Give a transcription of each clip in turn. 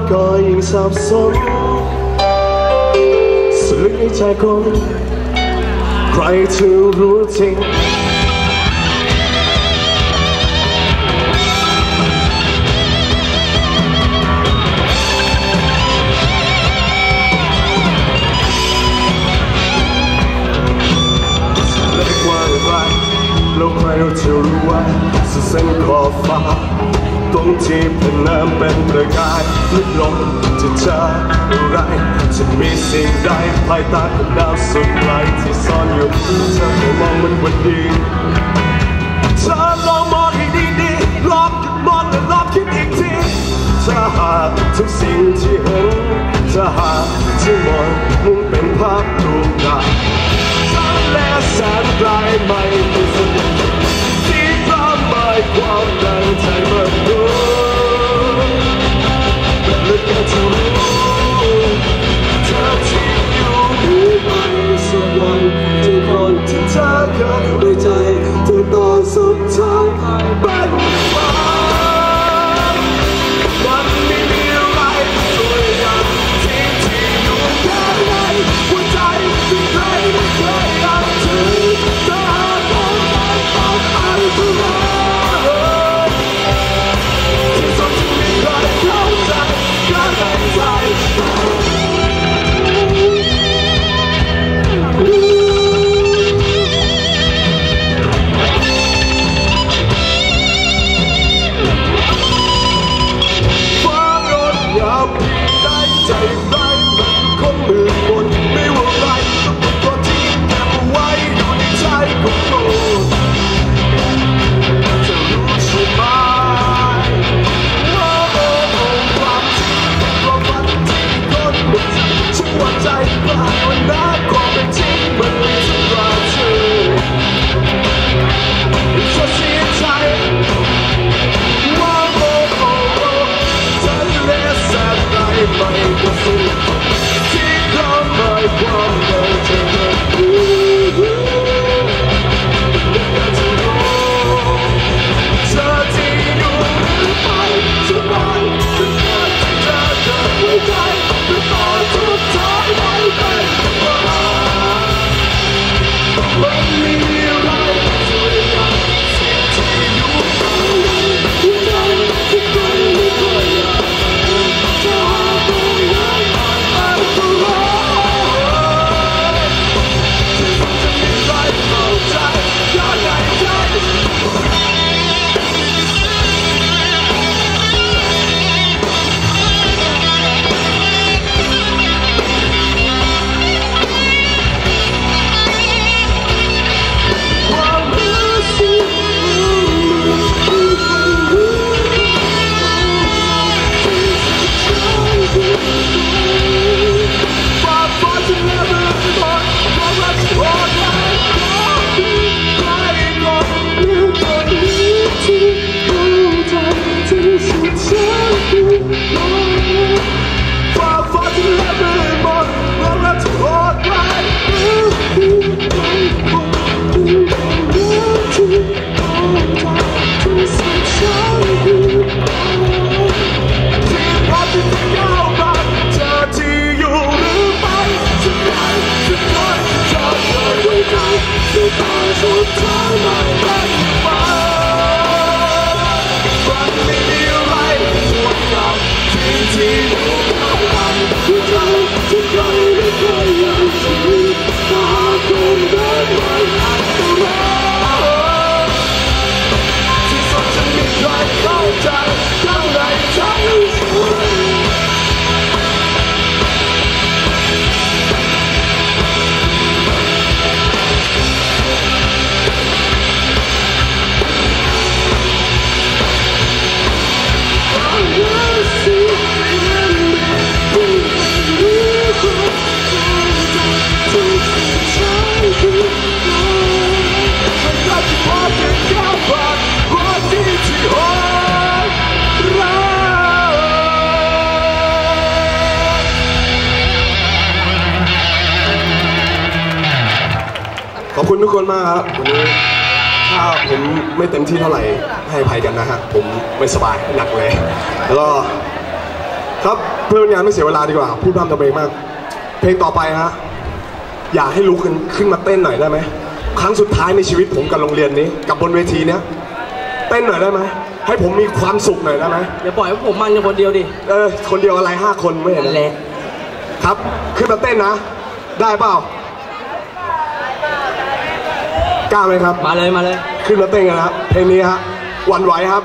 ท่าไรก็ยิ่งสับสน สิ่งใดภายใต้ของดาวสุดไกลที่ซ่อนอยู่เธอไม่มองมันวันดีเธอลองมองให้ดีๆลองคิดมองและลองคิดอีกทีถ้าหากทุกสิ่งที่เห็นถ้าหากที่มองมุ่งเป็นภาพลวงตาและแสนไกลไม่ คนที่เทุกคนมากครับวันนี้ถ้าผมไม่เต็มที่เท่าไหร่ให้อภัยกันนะฮะผมไม่สบายหนักเลยแล้วก็ครับเพื่อเป็นงานไม่เสียเวลาดีกว่า พูดพร่ำทำเพลงมาก เพลงต่อไปฮะอยากให้ลุกขึ้นขึ้นมาเต้นหน่อยได้ไหมครั้งสุดท้ายในชีวิตผมกับโรงเรียนนี้ กับบนเวทีเนี้ยเต้นหน่อยได้ไหมให้ผมมีความสุขหน่อยได้ไหมอย่าปล่อยให้ผมมันอยู่คนเดียวดิเออคนเดียวอะไรห้าคนไม่เห็นนั่นเหแหรอละครับขึ้นมาเต้นนะ ได้เปล่า กล้าไหมครับ มาเลยมาเลย ขึ้นมาเต้นกันนะครับ เพลงนี้ฮะหวันไหวครับ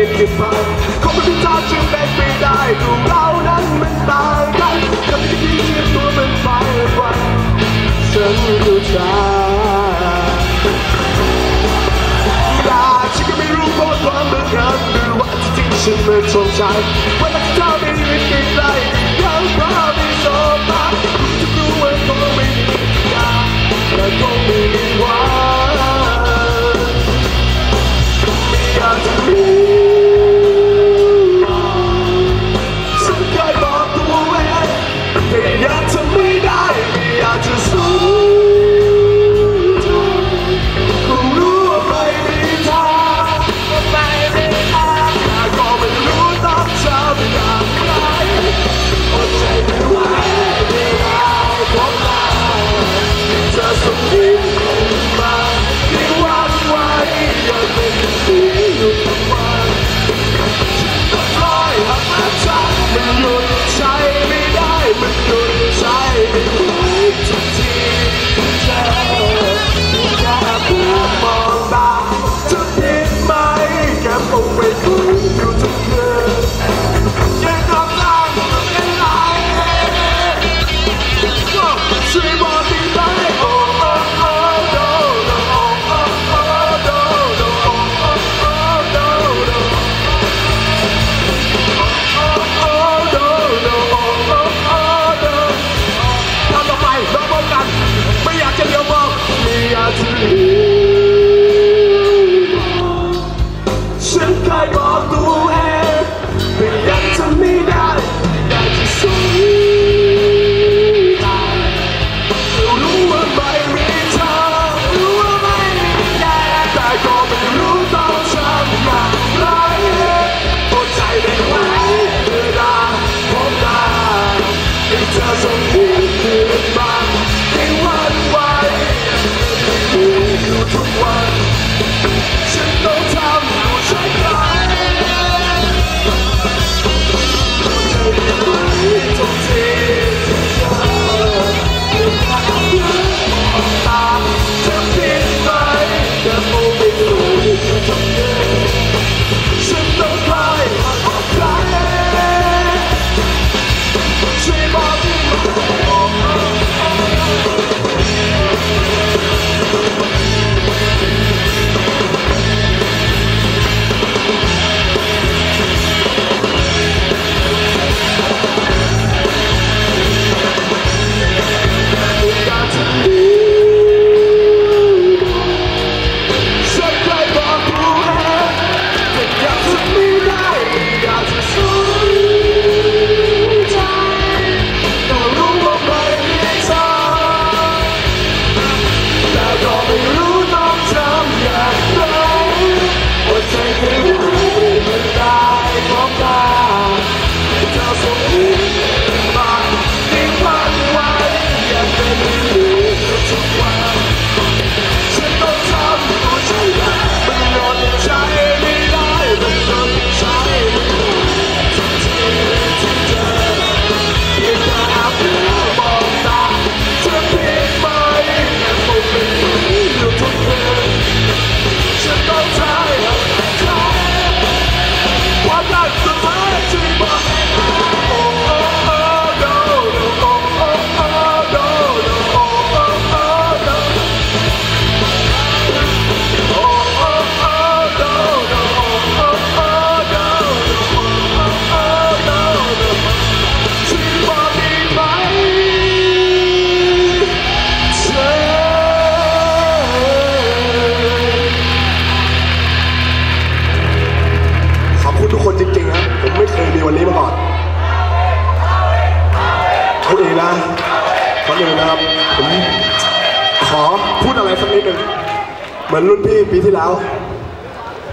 คิดจะเปลี่ยนกันไปคงไม่พิจารณ์จึงเป็นไปได้ดูเรานั้นมันต่างกันกับที่เทีตัวมันไปวันฉันรู้จักแต่ฉันก็ไม่รู้เพราะความบังเอิญหรือว่าจริงฉันไม่สนใจเวลาที่เธอไม่ยืนใกล้ๆยังพาไม่สบตาจะรู้ว่าคงไม่มียาและคงไม่มีหวัน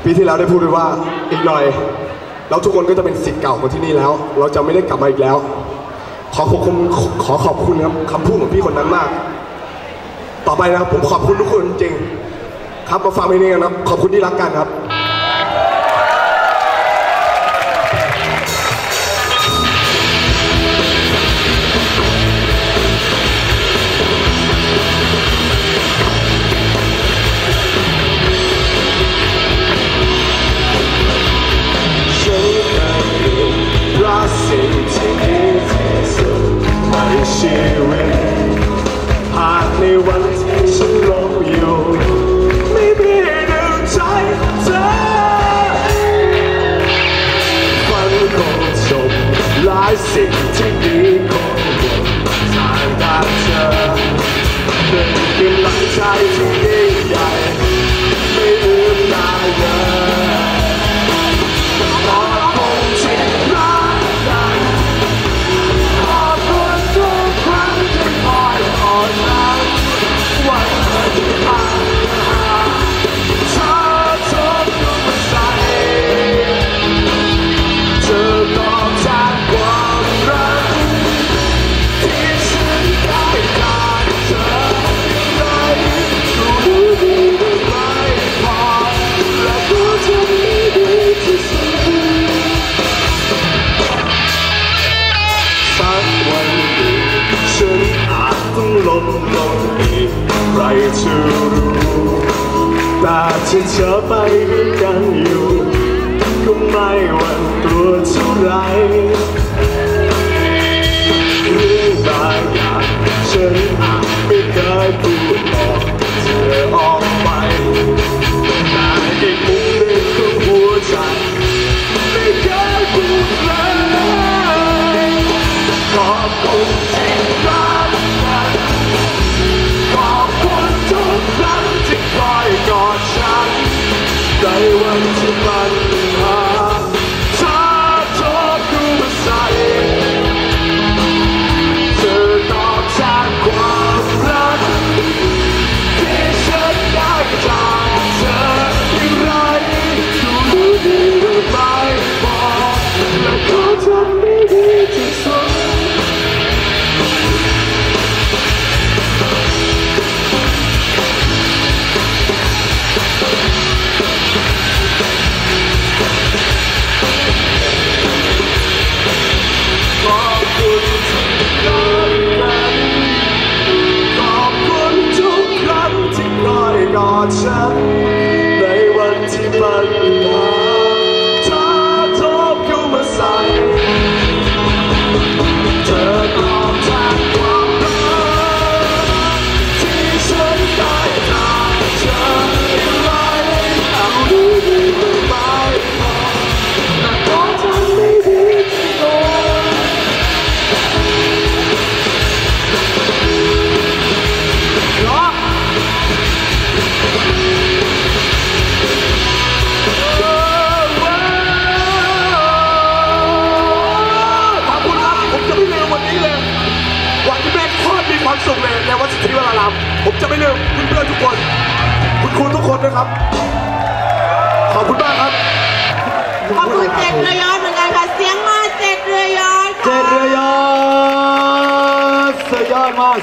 ปีที่แล้วได้พูดไว้ว่าอีกหน่อย เราทุกคนก็จะเป็นสิทธิ์เก่าของที่นี่แล้ว เราจะไม่ได้กลับมาอีกแล้ว ขอขอบคุณขอขอบคุณครับคำพูดของพี่คนนั้นมาก ต่อไปนะครับผมขอบคุณทุกคนจริงครับมาฟังเพลงนี้กันนะครับขอบคุณที่รักกันครับ ในชีวิตหากในวันที่ฉันหลงอยู่ไม่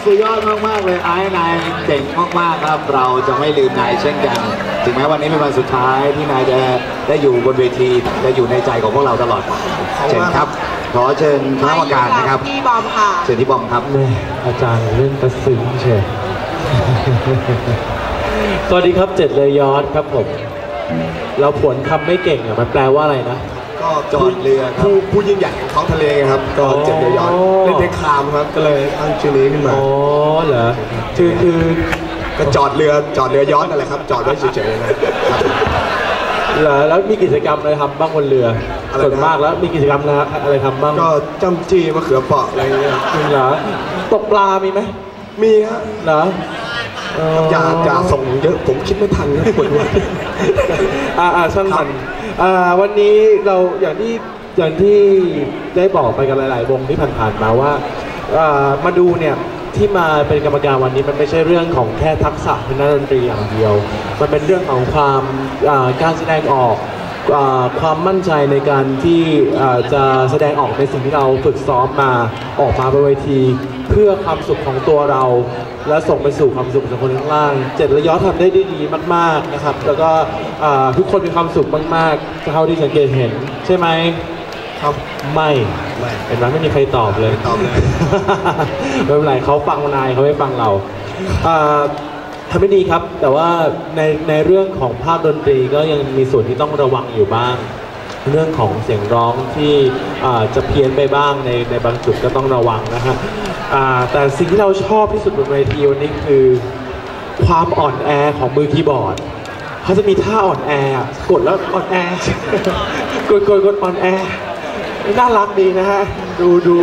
สุดยอดมากๆเลยไอ้นายเจ๋งมากๆครับ เราจะไม่ลืมนายเช่นกัน ถึงแม้วันนี้เป็นวันสุดท้ายที่นายจะได้อยู่บนเวทีจะอยู่ในใจของพวกเราตลอดไปเชิญครับ ขอเชิญคณะกรรมการนะครับ พี่บอมค่ะ เชิญที่บอมครับแม่อาจารย์เล่นกระซึ้งเชียวสวัสดีครับเจ็ดเลยยอดครับผม เราผวนคำไม่เก่งอะมันแปลว่าอะไรนะ ก็จอดเรือครับผู้ผู้ยิ่งใหญ่ของท้องทะเลไงครับก็เจ็ดเรือยอดอ๋อเล่นเพลงคามครับก็เลยตั้งชื่อนี้ขึ้นมาอ๋อเหรอคือคือก็จอดเรือจอดเรือยอดนั่นแหละครับ จอดไว้เฉยๆนะครับเหรอแล้วมีกิจกรรมอะไรทำบ้างบนเรืออะไรนะส่วนมากแล้วมีกิจกรรมนะอะไรทำบ้างก็จำจี้มะเขือเปราะอะไรเงี้ยจริงเหรอตกปลามีไหมมีฮะเหรออ๋ออย่าอย่าส่งเยอะผมคิดไม่ทันนะปวดหัวอ่าอ่าช่างมันอ่า วันนี้เราอย่างที่อย่างที่ได้บอกไปกันหลาย ๆ วงที่ผ่านๆมาว่ามาดูเนี่ยที่มาเป็นกรรมการวันนี้มันไม่ใช่เรื่องของแค่ทักษะทางด้านดนตรีอย่างเดียว มันเป็นเรื่องของความการแสดงออกอความมั่นใจในการที่จะแสดงออกในสิ่งที่เราฝึกซ้อมมาออกมาบนเวที พื่อความสุขของตัวเรา และส่งไปสู่ความสุขของคนข้างล่าง เจ็ดระยะทำได้ดีมาก ๆนะครับ แล้วก็อ่าทุกคนมีความสุขมากๆเท่าที่สังเกตเห็น ใช่ไหมครับไม่ไม่เห็นไหมไม่มีใครตอบเลยตอบเลยไม่เป็นไรเขาฟังนายเขาไม่ฟังเราอ่าทำไม่ดีครับ แต่ว่าในในเรื่องของภาคดนตรีก็ยังมีส่วนที่ต้องระวังอยู่บ้าง เรื่องของเสียงร้องที่จะเพี้ยนไปบ้างในในบางจุดก็ต้องระวังนะฮะแต่สิ่งที่เราชอบที่สุดบนเวทีวันนี้คือ ความอ่อนแอของมือคีย์บอร์ดเขาจะมีท่าอ่อนแอกดแล้วอ่อนแอกดกดกดอ่อนแอน่ารักดีนะฮะดูดู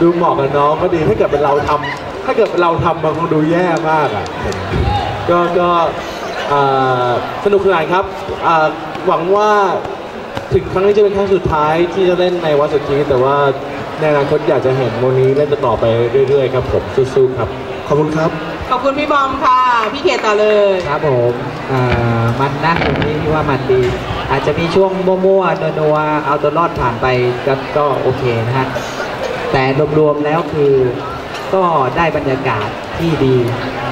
ดูเหมาะกับน้องก็ดีถ้าเกิดเป็นเราทำถ้าเกิดเป็นเราทำมันคงดูแย่มากอะก็ก็สนุกสนานครับหวังว่า ถึงครั้งนี้จะเป็นครั้งสุดท้ายที่จะเล่นในวัดสุทธิแต่ว่าในอนาคตอยากจะเห็นโมนี้เล่นต่อไปเรื่อยๆครับผมสู้ๆครับ ขอบคุณครับ ขอบคุณพี่บอมค่ะ พี่เขตต่อเลยครับผมอ่ามันนะตรงนี้ที่ว่ามันดี อาจจะมีช่วงมั่วๆนัวๆเอาตัวรอดผ่านไปก็ก็โอเคนะฮะแต่รวมๆแล้วคือก็ได้บรรยากาศที่ดี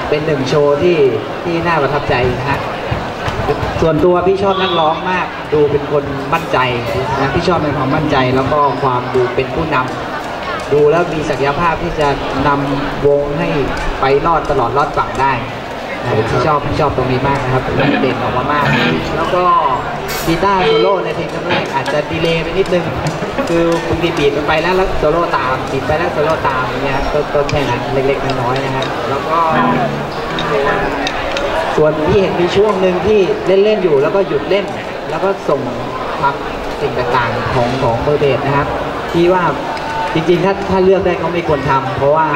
เป็นหนึ่งโชว์ที่ที่น่าประทับใจนะฮะ ส่วนตัวพี่ชอบนักร้องมาก ดูเป็นคนมั่นใจนะพี่ชอบในความมั่นใจแล้วก็ความดูเป็นผู้นำดูแล้วมีศักยภาพที่จะนำวงให้ไปรอดตลอดรอดฝั่งได้นะพี่ชอบพี่ชอบตรงนี้มากนะครับเด่นออกมามาก แล้วก็กีตาร์โซโล่ในเพลงแรกอาจจะดีเลย์ไปนิดนึง คือบางทีบีดไปแล้วแล้วโซโล่ตามบีดไปแล้วโซโล่ตามเงี้ยก็ก็แค่นั้นเล็กๆน้อยๆนะครับ แล้วก็ ส่วนที่เห็นมีช่วงหนึ่งที่เล่นเล่น ๆ อยู่แล้วก็หยุดเล่น แล้วก็ส่งความสิ่งต่างๆของของเบอร์เบสนะครับ ที่ว่าจริงๆ ถ้าถ้าเลือกได้ก็ไม่ควรทำเพราะว่า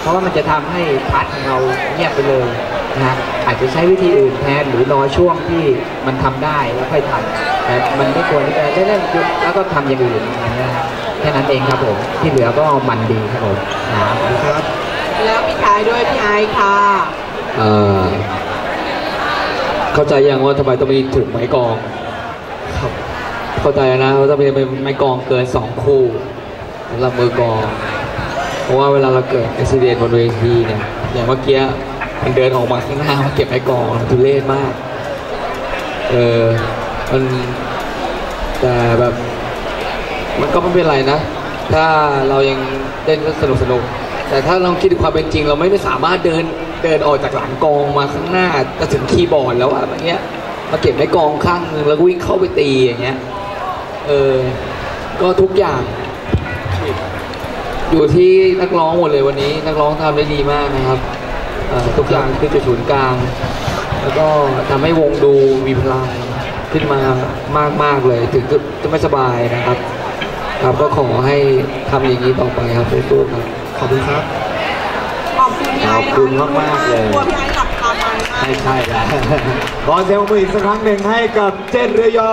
เพราะว่ามันจะทำให้พาร์ทของเราเงียบไปเลยนะฮะอาจจะใช้วิธีอื่นแทนหรือรอช่วงที่มันทำได้แล้วค่อยทำแต่มันไม่ควรที่จะเล่นๆหยุดแล้วก็ทำอย่างอื่นอย่างเงี้ยนะครับแค่นั้นเองครับผมที่เหลือก็มันดีครับผมนะครับครับแล้วพี่ท้ายด้วยพี่ไอซ์ค่ะเอ่อ เข้าใจยังว่าทำไมต้องมีถุงไม้กองครับเข้าใจนะว่าต้องมีไม้กองเกินสองคู่สำหรับมือกอง เพราะว่าเวลาเราเกิดอุบิเหตุบนเวทีเนี่ยอย่างเมื่อกี้มันเดินออกมาข้างหน้ามาเก็บไม้กองมันทุเรศมาก เออมันแต่แบบ มันก็ไม่เป็นไรนะ ถ้าเรายังเล่นก็สนุกสนุกแต่ถ้าเราคิดความเป็นจริง เราไม่สามารถเดิน เดินออกจากหลังกองมาข้างหน้าจะถึงคีย์บอร์ดแล้วอะแบบเนี้ยมาเก็บไม้กองข้างนึงแล้ววิ่งเข้าไปตีอย่างเงี้ยเออก็ทุกอย่าง อยู่ที่นักร้องหมดเลยวันนี้ นักร้องทำได้ดีมากนะครับออทุกอย่างคือจุดศูนย์กลาง แล้วก็ทำให้วงดูมีพลังขึ้นมามากๆเลย ถึงจะไม่สบายนะครับ ครับก็ขอให้ทำอย่างนี้ต่อไปครับสู้ๆครับ ขอบคุณครับ อบคุณพี่ไอซ์ขอบคุณมากๆเลยกลัวพี่ไอซ์หลับตาไปมากไม่ใช่แล้วขอเสียงปรบมืออีกสักครั้งหนึ่งให้กับเจนเรือยอ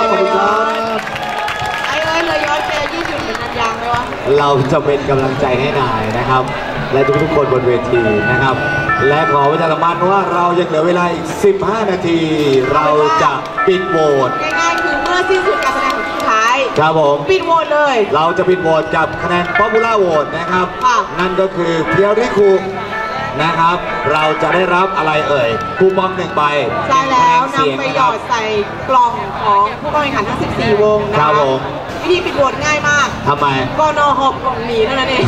ขอบคุณครับไอ้เอ้ยเลยย้อนเจยี่สิบเหมือนนันยางไหมวะเราจะเป็นกำลังใจให้นายนะครับ และทุกๆคนบนเวทีนะครับ และขอประชาสัมพันธ์ว่าเรายังเหลือเวลาอีก 15 นาที เราจะปิดโหวตง่ายๆคือเมื่อสิ้นสุดการแสดงของสุดท้ายครับผมปิดโหวตเลย เราจะปิดโหวตกับคะแนนป๊อปปูล่าโหวตนะครับค่ะนั่นก็คือเพียวริคุ นะครับ เราจะได้รับอะไรเอ่ยคูปองหนึ่งใบใช่แล้วคะแนนเสียงนำไปนะหยครัอบดใส่กล่องของผู้เข้าแข่งขันทั้ง 14 วงนะครัคะบผมวิธีปิดโหวตง่ายมากทำไม กนหกกล่องหมีเท่านั้นเอง